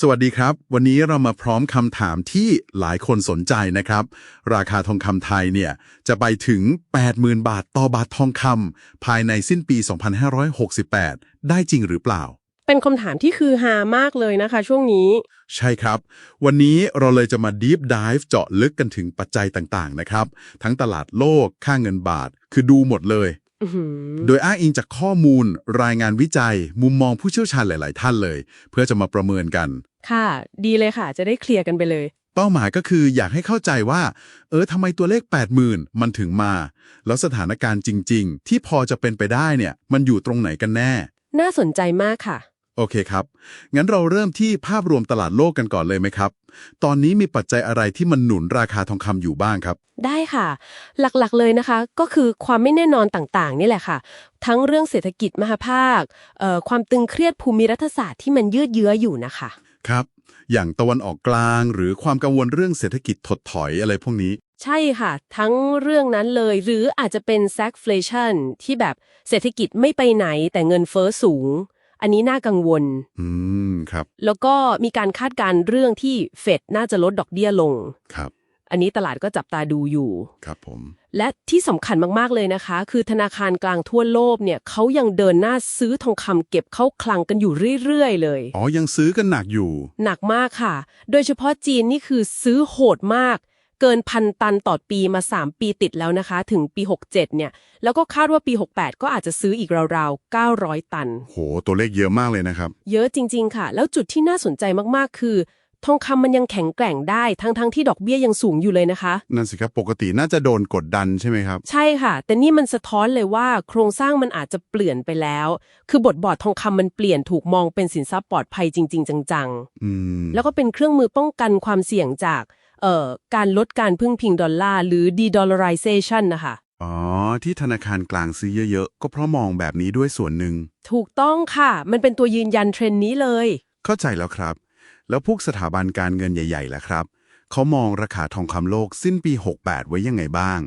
สวัสดีครับ วันนี้เรามาพร้อมคำถามที่หลายคนสนใจนะครับ ราคาทองคำไทยเนี่ยจะไปถึง 80,000 บาทต่อบาททองคำภายในสิ้นปี 2568 ได้จริงหรือเปล่า เป็นคำถามที่คือฮามากเลยนะคะช่วงนี้ ใช่ครับ วันนี้เราเลยจะมา Deep Dive เจาะลึกกันถึงปัจจัยต่างๆนะครับ ทั้งตลาดโลก ค่าเงินบาท คือดูหมดเลยอื้อหือ โดยอ้างอิงจากข้อมูล รายงานวิจัย มุมมองผู้เชี่ยวชาญหลาย ๆ ท่านเลย เพื่อจะมาประเมินกัน ค่ะ ดีเลยค่ะ จะได้เคลียร์กันไปเลย เป้าหมายก็คืออยากให้เข้าใจว่า เออทำไมตัวเลข 80,000 มันถึงมา แล้วสถานการณ์จริง ๆ ที่พอจะเป็นไปได้เนี่ย มันอยู่ตรงไหนกันแน่ น่าสนใจมากค่ะ โอเคครับ งั้นเราเริ่มที่ภาพรวมตลาดโลกกันก่อนเลยไหมครับ ตอนนี้มีปัจจัยอะไรที่มันหนุนราคาทองคำอยู่บ้างครับ ได้ค่ะ หลักๆเลยนะคะ ก็คือความไม่แน่นอนต่างๆ นี่แหละค่ะ ทั้งเรื่องเศรษฐกิจมหภาคเอ่อความตึงเครียดภูมิรัฐศาสตร์ที่มันยืดเยื้ออยู่นะคะ ครับ อย่างตะวันออกกลางหรือความกังวลเรื่องเศรษฐกิจถดถอยอะไรพวกนี้ ใช่ค่ะ ทั้งเรื่องนั้นเลย หรืออาจจะเป็น stagflation ที่แบบเศรษฐกิจไม่ไปไหนแต่เงินเฟ้อสูง อันนี้น่ากังวล อืม ครับ แล้วก็มีการคาดการณ์เรื่องที่เฟดน่าจะลดดอกเบี้ยลง ครับ อันนี้ตลาดก็จับตาดูอยู่ ครับผม และที่สำคัญมาก ๆ เลยนะคะ คือธนาคารกลางทั่วโลกเนี่ยเขายังเดินหน้าซื้อทองคำเก็บเข้าคลังกันอยู่เรื่อย ๆ เลย อ๋อ ยังซื้อกันหนักอยู่ หนักมากค่ะ โดยเฉพาะจีนนี่คือซื้อโหดมาก เกินพันตันต่อปีมา 3 ปีติดแล้วนะคะ ถึงปี 67 เนี่ย แล้วก็คาดว่าปี 68 ก็อาจจะซื้ออีกราวๆ 900 ตัน โห ตัวเลขเยอะมากเลยนะครับ เยอะจริง ๆ ค่ะ แล้วจุดที่น่าสนใจมากๆ คือ ทองคำมันยังแข็งแกร่งได้ ทั้งๆที่ดอกเบี้ยยังสูงอยู่เลยนะคะ นั่นสิครับ ปกติน่าจะโดนกดดันใช่ไหมครับ ใช่ค่ะ แต่นี่มันสะท้อนเลยว่าโครงสร้างมันอาจจะเปลี่ยนไปแล้ว คือบทบอร์ดทองคำมันเปลี่ยนถูกมองเป็นสินทรัพย์ปลอดภัยจริง ๆ จังอืม ๆ แล้วก็เป็นเครื่องมือป้องกันความเสี่ยงจาก เอ่อการลดการพึ่งพิงดอลลาร์หรือ de-dollarization นะคะอ๋อ ที่ธนาคารกลางซื้อเยอะๆ ก็เพราะมองแบบนี้ด้วยส่วนหนึ่ง ถูกต้องค่ะ มันเป็นตัวยืนยันเทรนด์นี้เลย เข้าใจแล้วครับ แล้วพวกสถาบันการเงินใหญ่ๆล่ะครับ เขามองราคาทองคำโลกสิ้นปี 68 ไว้ยังไงบ้าง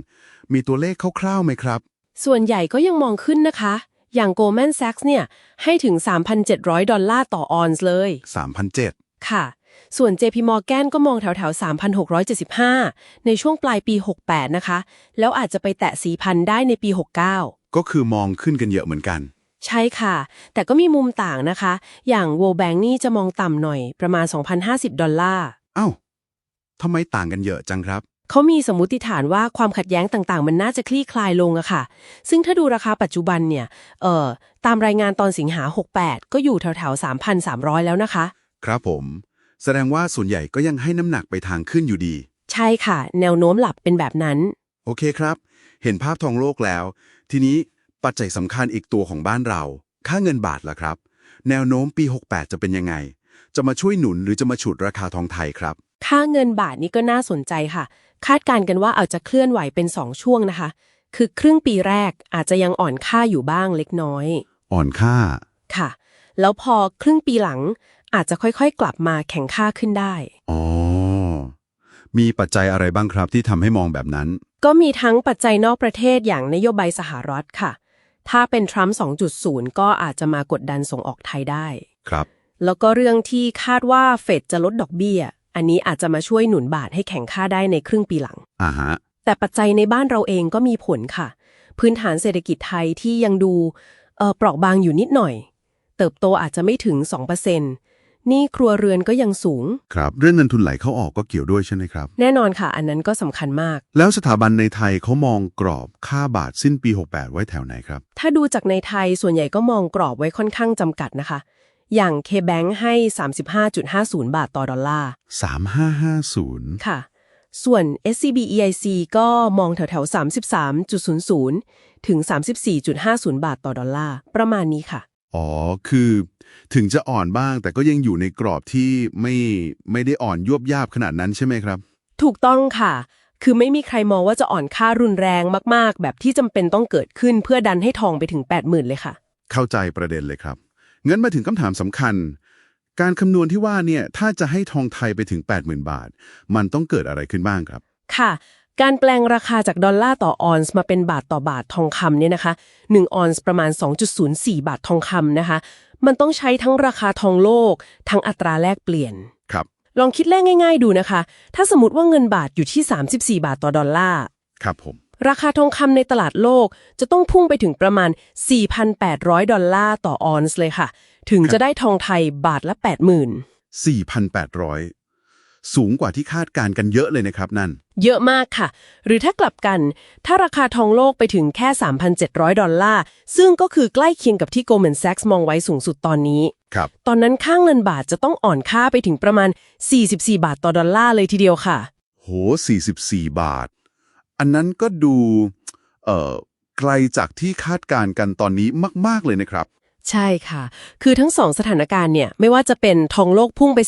มีตัวเลขคร่าวๆไหมครับ ส่วนใหญ่ก็ยังมองขึ้นนะคะ อย่าง Goldman Sachs เนี่ย ให้ถึง 3,700 ดอลลาร์ต่อออนซ์เลย3,007ค่ะ ส่วน JP Morgan ก็มองแถวๆ 3,675 ในช่วงปลายปี 68 นะคะ แล้วอาจจะไปแตะ 4,000 ได้ในปี 69 ก็คือมองขึ้นกันเยอะเหมือนกัน ใช่ค่ะ แต่ก็มีมุมต่างนะคะ อย่าง World Bank นี่จะมองต่ำหน่อยประมาณ 2,050 ดอลลาร์เอ้าทำไมต่างกันเยอะจังครับเขามีสมมติฐานว่าความขัดแย้งต่างๆ มันน่าจะคลี่คลายลงอะค่ะ ซึ่งถ้าดูราคาปัจจุบันเนี่ย เอ่อ ตามรายงานตอนสิงหา 68 ก็อยู่แถวๆ 3,300 แล้วนะคะ ครับผม แสดงว่าส่วนใหญ่ก็ยังให้น้ำหนักไปทางขึ้นอยู่ดี ใช่ค่ะ แนวโน้มหลับเป็นแบบนั้น โอเคครับ เห็นภาพทองโลกแล้ว ทีนี้ปัจจัยสำคัญอีกตัวของบ้านเรา ค่าเงินบาทล่ะครับ แนวโน้มปี 68 จะเป็นยังไง จะมาช่วยหนุนหรือจะมาฉุดราคาทองไทยครับ ค่าเงินบาทนี่ก็น่าสนใจค่ะ คาดการณ์กันว่าอาจจะเคลื่อนไหวเป็น 2 ช่วงนะคะ คือครึ่งปีแรกอาจจะยังอ่อนค่าอยู่บ้างเล็กน้อย อ่อนค่าค่ะ แล้วพอครึ่งปีหลัง อาจจะค่อยๆ กลับมาแข็งค่าขึ้นได้ อ๋อ มีปัจจัยอะไรบ้างครับที่ทำให้มองแบบนั้น ก็มีทั้งปัจจัยนอกประเทศอย่างนโยบายสหรัฐค่ะ ถ้าเป็นทรัมป์2.0 ก็อาจจะมากดดันส่งออกไทยได้ ครับ แล้วก็เรื่องที่คาดว่าเฟดจะลดดอกเบี้ย อันนี้อาจจะมาช่วยหนุนบาทให้แข็งค่าได้ในครึ่งปีหลัง อ่าฮะ แต่ปัจจัยในบ้านเราเองก็มีผลค่ะ พื้นฐานเศรษฐกิจไทยที่ยังดูเอ่อเปราะบางอยู่นิดหน่อย เติบโตอาจจะไม่ถึง 2% นี่ครัวเรือนก็ยังสูง ครับ เรื่องเงินทุนไหลเข้าออกก็เกี่ยวด้วยใช่ไหมครับ แน่นอนค่ะ อันนั้นก็สำคัญมาก แล้วสถาบันในไทยเขามองกรอบค่าบาทสิ้นปี 68 ไว้แถวไหนครับ ถ้าดูจากในไทยส่วนใหญ่ก็มองกรอบไว้ค่อนข้างจำกัดนะคะ อย่าง KBank ให้ 35.50 บาทต่อดอลลาร์ 3550 ค่ะ ส่วน SCB EIC ก็มองแถวๆ33.00 ถึง 34.50 บาทต่อดอลลาร์ ประมาณนี้ค่ะ อ๋อ คือถึงจะอ่อนบ้าง แต่ก็ยังอยู่ในกรอบที่ไม่ไม่ได้อ่อนยวบยาบขนาดนั้นใช่ไหมครับ ถูกต้องค่ะ คือไม่มีใครมองว่าจะอ่อนค่ารุนแรงมาก ๆ แบบที่จำเป็นต้องเกิดขึ้นเพื่อดันให้ทองไปถึง 80,000 เลยค่ะ เข้าใจประเด็นเลยครับงั้นมาถึงคำถามสำคัญ การคำนวณที่ว่าเนี่ยถ้าจะให้ทองไทยไปถึง 80,000 บาท มันต้องเกิดอะไรขึ้นบ้างครับ ค่ะ การแปลงราคาจากดอลลาร์ต่อออนซ์มาเป็นบาทต่อบาททองคำเนี่ยนะคะ1ออนซ์ประมาณ 2.04 บาททองคำนะคะ มันต้องใช้ทั้งราคาทองโลก ทั้งอัตราแลกเปลี่ยน ครับ ลองคิดเลขง่าย ๆ ดูนะคะ ถ้าสมมติว่าเงินบาทอยู่ที่ 34 บาทต่อดอลลาร์ ครับผม ราคาทองคำในตลาดโลกจะต้องพุ่งไปถึงประมาณ 4,800 ดอลลาร์ต่อออนซ์เลยค่ะ ถึงจะได้ทองไทยบาทละ 80,000 4,800 สูงกว่าที่คาดการณ์กันเยอะเลยนะครับนั่น เยอะมากค่ะ หรือถ้ากลับกัน ถ้าราคาทองโลกไปถึงแค่ 3,700 ดอลลาร์ ซึ่งก็คือใกล้เคียงกับที่ Goldman Sachs มองไว้สูงสุดตอนนี้ ครับ ตอนนั้นค่างเงินบาทจะต้องอ่อนค่าไปถึงประมาณ 44 บาทต่อดอลลาร์เลยทีเดียวค่ะ โห 44 บาท อันนั้นก็ดู เอ่อ ไกลจากที่คาดการณ์กันตอนนี้มาก ๆ เลยนะครับ ใช่ค่ะ คือทั้งสองสถานการณ์เนี่ย ไม่ว่าจะเป็นทองโลกพุ่งไป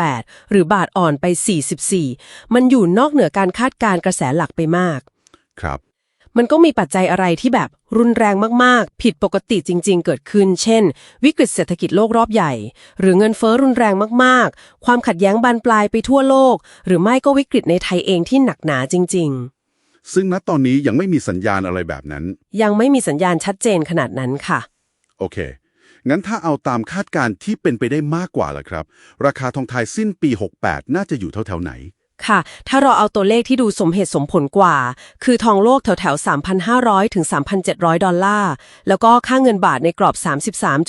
4,800 หรือบาทอ่อนไป 44 มันอยู่นอกเหนือการคาดการณ์กระแสหลักไปมาก ครับ มันก็มีปัจจัยอะไรที่แบบรุนแรงมาก ๆ ผิดปกติจริง ๆ เกิดขึ้น เช่น วิกฤตเศรษฐกิจโลกรอบใหญ่ หรือเงินเฟ้อรุนแรงมาก ๆ ความขัดแย้งบานปลายไปทั่วโลก หรือไม่ก็วิกฤตในไทยเองที่หนักหนาจริงซึ่งณตอนนี้ยังไม่มีสัญญาณอะไรแบบนั้นๆยังไม่มีสัญญาณชัดเจนขนาดนั้นค่ะ โอเค งั้นถ้าเอาตามคาดการณ์ที่เป็นไปได้มากกว่าล่ะครับ ราคาทองไทยสิ้นปี 68 น่าจะอยู่แถวๆไหนค่ะ ถ้าเราเอาตัวเลขที่ดูสมเหตุสมผลกว่า คือทองโลกแถวๆ3,500 ถึง 3,700 ดอลลาร์ แล้วก็ค่าเงินบาทในกรอบ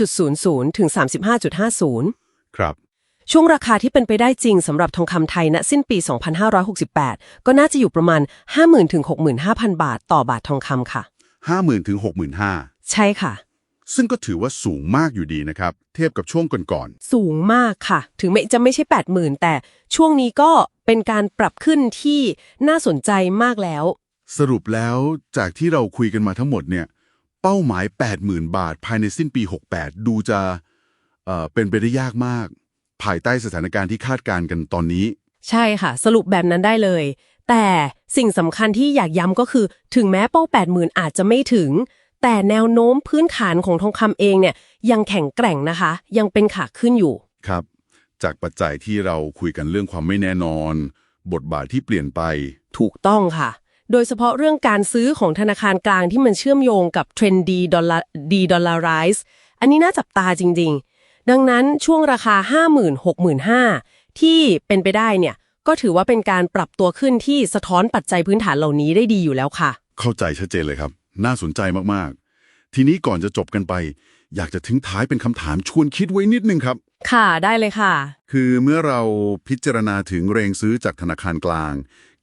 33.00 ถึง 35.50 ครับ ช่วงราคาที่เป็นไปได้จริงสำหรับทองคำไทยณสิ้นปี 2568 ก็น่าจะอยู่ประมาณ 50,000 ถึง 65,000 บาทต่อบาททองคำค่ะ 50,000 ถึง 65,000 ใช่ค่ะ ซึ่งก็ถือว่าสูงมากอยู่ดีนะครับ เทียบกับช่วงก่อนสูงมากค่ะ ถึงไม่จะไม่ใช่ 80,000 แต่ช่วงนี้ก็เป็นการปรับขึ้นที่น่าสนใจมากแล้ว ๆ สรุปแล้วจากที่เราคุยกันมาทั้งหมดเนี่ย เป้าหมาย 80,000 บาท ภายในสิ้นปี 68 ดูจะเอ่อเป็นไปได้ยากมาก ภายใต้สถานการณ์ที่คาดการณ์กันตอนนี้ ใช่ค่ะ สรุปแบบนั้นได้เลย แต่สิ่งสำคัญที่อยากย้ำก็คือ ถึงแม้เป้า 80,000 อาจจะไม่ถึง แต่แนวโน้มพื้นฐานของทองคำเองเนี่ยยังแข็งแกร่งนะคะ ยังเป็นขาขึ้นอยู่ ครับ จากปัจจัยที่เราคุยกันเรื่องความไม่แน่นอน บทบาทที่เปลี่ยนไป ถูกต้องค่ะ โดยเฉพาะเรื่องการซื้อของธนาคารกลางที่มันเชื่อมโยงกับเทรนดีดอลลาร์ดีดอลลาร์ไรส์อันนี้น่าจับตาจริง ๆ ดังนั้นช่วงราคา 50,000 65,000ที่เป็นไปได้เนี่ยก็ถือว่าเป็นการปรับตัวขึ้นที่สะท้อนปัจจัยพื้นฐานเหล่านี้ได้ดีอยู่แล้วค่ะ เข้าใจชัดเจนเลยครับ น่าสนใจมากๆ ทีนี้ก่อนจะจบกันไป อยากจะทิ้งท้ายเป็นคำถามชวนคิดไว้นิดนึงครับ ค่ะได้เลยค่ะ คือเมื่อเราพิจารณาถึงแรงซื้อจากธนาคารกลาง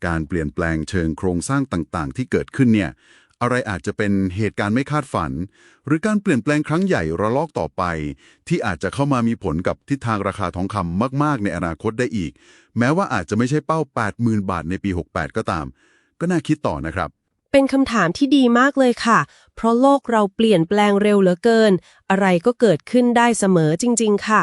การเปลี่ยนแปลงเชิงโครงสร้างต่างๆ ที่เกิดขึ้นเนี่ยอะไรอาจจะเป็นเหตุการณ์ไม่คาดฝัน หรือการเปลี่ยนแปลงครั้งใหญ่ระลอกต่อไป ที่อาจจะเข้ามามีผลกับทิศทางราคาทองคำมาก ๆ ในอนาคตได้อีก แม้ว่าอาจจะไม่ใช่เป้า 80,000 บาทในปี 68 ก็ตาม ก็น่าคิดต่อนะครับ เป็นคำถามที่ดีมากเลยค่ะ เพราะโลกเราเปลี่ยนแปลงเร็วเหลือเกิน อะไรก็เกิดขึ้นได้เสมอจริง ๆ ค่ะ